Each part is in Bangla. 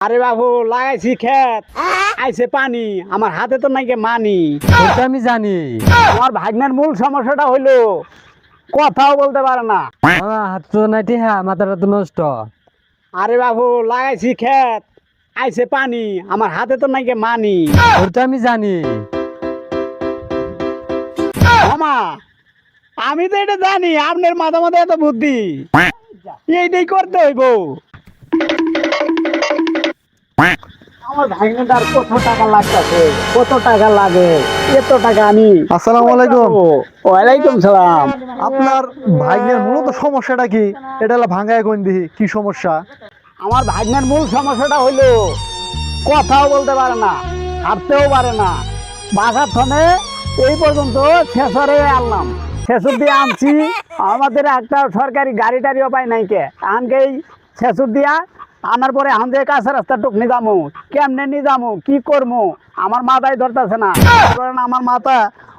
আরে বাবু লাগাইছি ক্ষেত। আইছে পানি আমার হাতে তো নাকি মানি। ওটা আমি জানি। আমার ভাগ্নের মূল সমস্যাটা হইল কথাও বলতে পারে না। হাত তো নাই হ্যাঁ মাথাটা তো নষ্ট। আরে বাবু লাগাইছি খেত আইছে পানি আমার হাতে তো নাকি মানি। ওটা আমি জানি। মামা আমি তো এটা জানি আপনার মাথা মাথা এত বুদ্ধি। এইটাই করতে হইব। আমার ভাগ্নেটার কত টাকা লাগতেছে? কত টাকা লাগে? এত টাকা আমি আসসালামু আলাইকুম। ওয়ালাইকুম সালাম। আপনার ভাগ্নের মূলত সমস্যাটা কি? এটা হলো ভাঙ্গায় দিহি কি সমস্যা? আমার ভাগ্নের মূল সমস্যাটা হইল কথাও বলতে পারে না হাঁটতেও পারে না। বাসার থনে এই পর্যন্ত শেষরে আনলাম। শেষর দিয়ে আনছি। আমাদের একটা সরকারি গাড়ি টাড়িও পাই নাই কে। আনকে এই শেষর দিয়া আনার পরে আন দিয়ে কাছে রাস্তা টুক নিয়ে যাব কেমনে নিয়ে যাব কি করব আমার মাথায় ধরতেছে না। কারণ আমার মাথা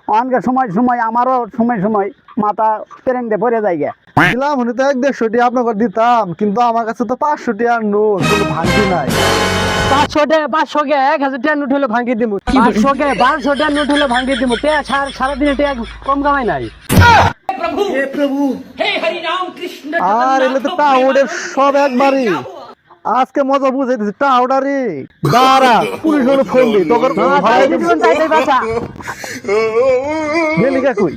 অনেক সময় সময় আমারও সময় সময় মাথা ট্রেন দিয়ে পড়ে যায় গে। দিলাম উনি তো এক দেড়শো টি আপনাকে দিতাম কিন্তু আমার কাছে তো পাঁচশো টি আর নোট কোনো ভাঙতি নাই। পাঁচশো টাকা পাঁচশো কে এক হাজার টাকা নোট হলে ভাঙিয়ে দিব পাঁচশো কে বারোশো টাকা নোট হলে ভাঙিয়ে দিব তে সারা- সারাদিনে টাকা কম কামাই নাই। আর এলে তো টাউডের সব একবারই। আজকে মজা বুঝে দিচ্ছে টাউডারি দাঁড়া পুলিশ হলো ফোন দিই তোকে তাই তাই বাঁচা গেলি কই?